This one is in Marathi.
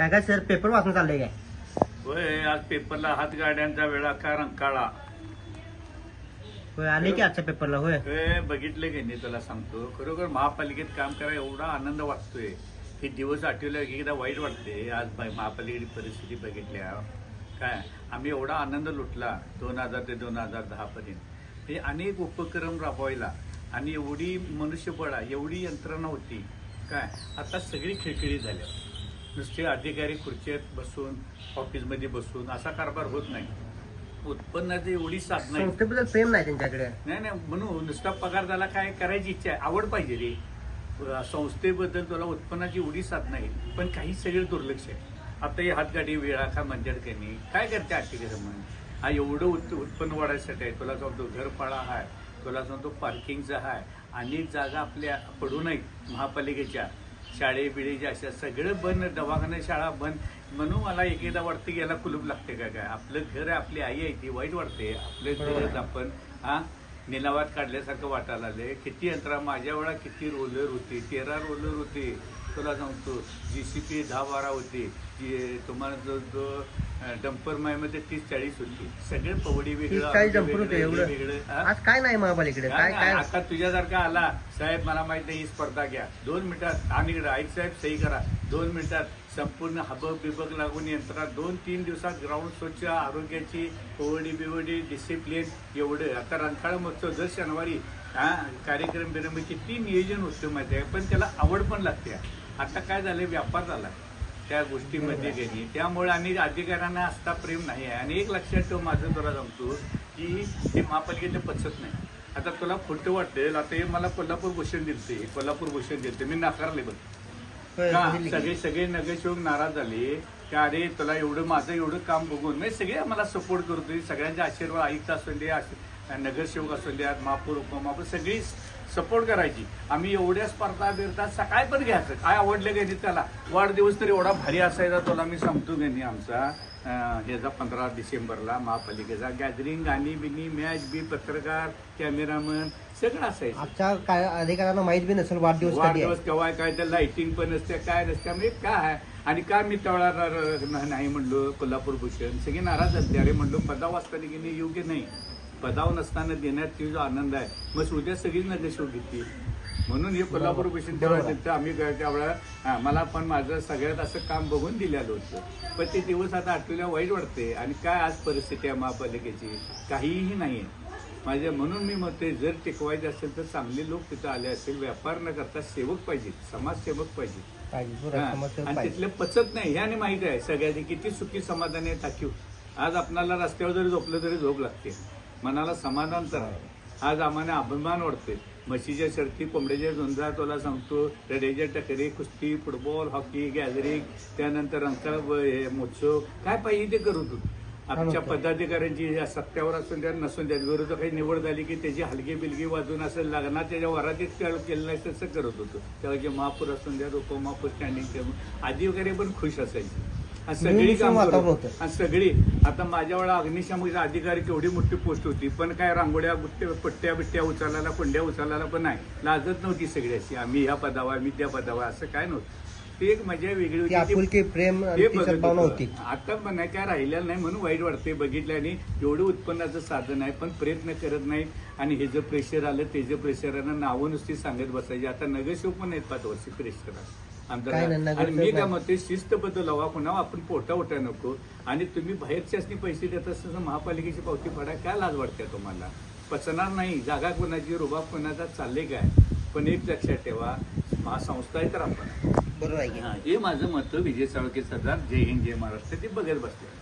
काय काय सर पेपर वाचून चाललंय काय? होय आज पेपरला हातगाड्यांचा वेळा का रंकाळा होय आले की आजच्या पेपरला होय. हे बघितले की नाही तुला सांगतो. खरोखर महापालिकेत काम करायला एवढा आनंद वाटतोय. हे दिवस आठवले की एकदा वाईट वाटते आज ब- महापालिकेची परिस्थिती बघितल्या. काय? आम्ही एवढा आनंद लुटला दोन हजार ते दोन हजार दहा पर्यंत. हे अनेक उपक्रम राबवायला आणि एवढी मनुष्यबळ एवढी यंत्रणा होती. काय? आता सगळी खिळखिळी झाल्या. नुसते अधिकारी खुर्चीत बसून ऑफिसमध्ये बसून असा कारभार होत नाही. उत्पन्नाची एवढी साधनं. संस्थेबद्दल प्रेम नाही त्यांच्याकडे. नाही नाही म्हणून नुसता पगार झाला काय करायची इच्छा आहे? आवड पाहिजे रे. अ, संस्थेबद्दल तुला उत्पन्नाची एवढी साधनं आहे पण काही सगळे दुर्लक्ष आहे. आता ही हातगाडी वेळा का मंजर त्यांनी काय करते आर्थिक म्हणून हा एवढं उत् उत्पन्न वाढायसाठी आहे. तुला सांगतो घरपाळा आहे तुला सांगतो पार्किंगचा आहे अनेक जागा आपल्या पडू नयेत महापालिकेच्या. शाळे बिळेच्या अशा सगळं बंद दवाखाने शाळा बंद. म्हणून मला एक एकदा वाटतं की याला कुलूप लागते का काय? आपलं घर आहे आपली आई आहे ती वाईट वाटते. आपलं घर आपण हा निलावात काढल्यासारखं वाटायला आले किती यंत्रा माझ्या वेळा किती रोलर होती. तेरा रोलर होते. तुला सांगतो जी सी पी दहा बारा होती. जी तुम्हाला जो जो डंपर मायमध्ये तीस चाळीस होती. सगळे पवडी तीस वेगळं चाळीस जंपर होते वेगळं, एवढं? वेगळं? आज काय नाही काय काय काय आता तुझ्यासारखा आला. साहेब मला माहीत नाही ही स्पर्धा घ्या. दोन मिनिटात आणि इकडे ऐक साहेब सही करा. दोन मिनिटात संपूर्ण हबक बिबक लागून यंत्रणा दोन तीन दिवसात ग्राउंड स्वच्छ आरोग्याची ओवडी बिवडी डिसिप्लिन एवढं. आता रंकाळा महोत्सव दर शनिवारी हा कार्यक्रम बिरम किती नियोजन होतं माहिती आहे? पण त्याला आवड पण लागते. आता काय झालं व्यापार झाला. त्या गोष्टीमध्ये गेली. त्यामुळे आणि अधिकाऱ्यांना असता प्रेम नाही आहे. आणि एक लक्षात ठेव माझं तुला सांगतो की हे महापालिकेचं पचत नाही. आता तुला खोटं वाटेल. आता हे मला कोल्हापूर भूषण दिलते कोल्हापूर भूषण दिलते मी नाकारले बघ. का. सगळे सगळे नगरसेवक नाराज झाले. की अरे तुला एवढं माझं एवढं काम बघून. म्हणजे सगळे मला सपोर्ट करत सगळ्यांचे आशीर्वाद आयुक्त असू दे नगरसेवक असू द्यात महापौर उपमहापौर सगळी सपोर्ट करायची. आम्ही एवढ्या स्पर्धा बिरता सकाळी पण घ्यायचं. काय आवडलं गेली त्याला? वाढदिवस तर एवढा भारी असायचा तुला मी सांगतो गेली आमचा. ह्याचा पंधरा डिसेंबरला महापालिकेचा गॅदरिंग गाणी बिनी मॅच बी पत्रकार कॅमेरामन सगळं असायचं. आजच्या काय अधिकाऱ्यांना माहीत बी नसेल वाढदिवस कधी आहे. वाढदिवस केव्हा काय तर लाइटिंग पण असते काय नसते. म्हणजे काय आणि का मी तेवढा र- र- नाही म्हणलो कोल्हापूर भूषण सगळे नाराज झाले अरे म्हणलो पदाव असताना गेले योग्य नाही. पदाव नसताना देण्यात ती जो आनंद आहे. मग उद्या सगळी नगरसेवक घेतली. म्हणून हे कोल्हापूर बरोबर. तेव्हा आम्ही त्यावेळेला मला पण माझं सगळ्यात असं काम बघून दिलेलं होतं. पण ते दिवस आता आठवल्या वाईट वाटते आणि काय आज परिस्थिती आहे महापालिकेची? काहीही नाही आहे माझ्या म्हणून मी म्हणते जर टिकवायचे असेल तर चांगले लोक तिथं आले असतील. व्यापार न करता सेवक पाहिजे समाजसेवक पाहिजे पाहिजे, बरोबर. समस्या आणि. तिथले पचत नाही. हे आणि माहिती आहे. सगळ्यांनी किती सुखी समाधान आहे टाकीव आज आपणाला रस्त्यावर जरी झोपलं तरी झोप लागते. मनाला समाधान तर आहे आज आम्हाला अभिमान वाटते म्हशीच्या शर्ती कोंबड्याच्या झुंजा तुला सांगतो रेड्याच्या टकरी कुस्ती फुटबॉल हॉकी गॅदरिंग त्यानंतर हे महोत्सव काय पाहिजे ते करत होतो आमच्या पदाधिकाऱ्यांची सत्यावर असून द्या नसून द्या विरोधक काही निवड झाली की त्याची हलगी बिलगी वाजून असं लग्नात त्याच्या वरातीत केलं नाही तसं करत होतो. त्यावेळेचे महापूर असून द्या उपमहापूर स्टँडिंग अधिकारी पण खुश असायचे. आणि सगळी काम वातावरण करत होतं. आणि सगळी. आता माझ्या वेळा अग्निशामक अधिकारी केवढी मोठी पोस्ट होती पण काय रांगोळ्या पट्ट्या बिट्ट्या उचलायला कुंड्या उचलायला पण नाही. लाजत नव्हती सगळी अशी. आम्ही ह्या पदावा मी त्या पदावा असं काय नव्हतं. ती एक मजा वेगळी होती. प्रेम होतो. आता पण नाही काय राहिलेलं नाही म्हणून वाईट वाटते बघितल्याने एवढं उत्पन्नाचं साधन आहे पण प्रयत्न करत नाही. आणि हे जर प्रेशर आलं ते जे प्रेशरानं नावं नुसती सांगत बसायची. आता नगरसेवक पण आहेत पाच वर्षी प्रेशर आमचं काय काय- नाही, आणि मी नगरसेवक काय. म्हणते शिस्तबद्दल हवा पुन्हा आपण पोटा उठा नको. आणि तुम्ही बाहेरच्यासनी पैसे देत असताना महापालिकेची पावती फाडा काय लाज वाटते तुम्हाला? पचणार नाही. जागा कोणाची रुबाब कोणाचा चालले काय? पण एक लक्षात ठेवा महासंस्था आहे तर आपण. आहे. बरोबर आहे की हा, हे माझं मत विजय साळके सरदार जय हिंद जय महाराष्ट्र ते बघत बसले.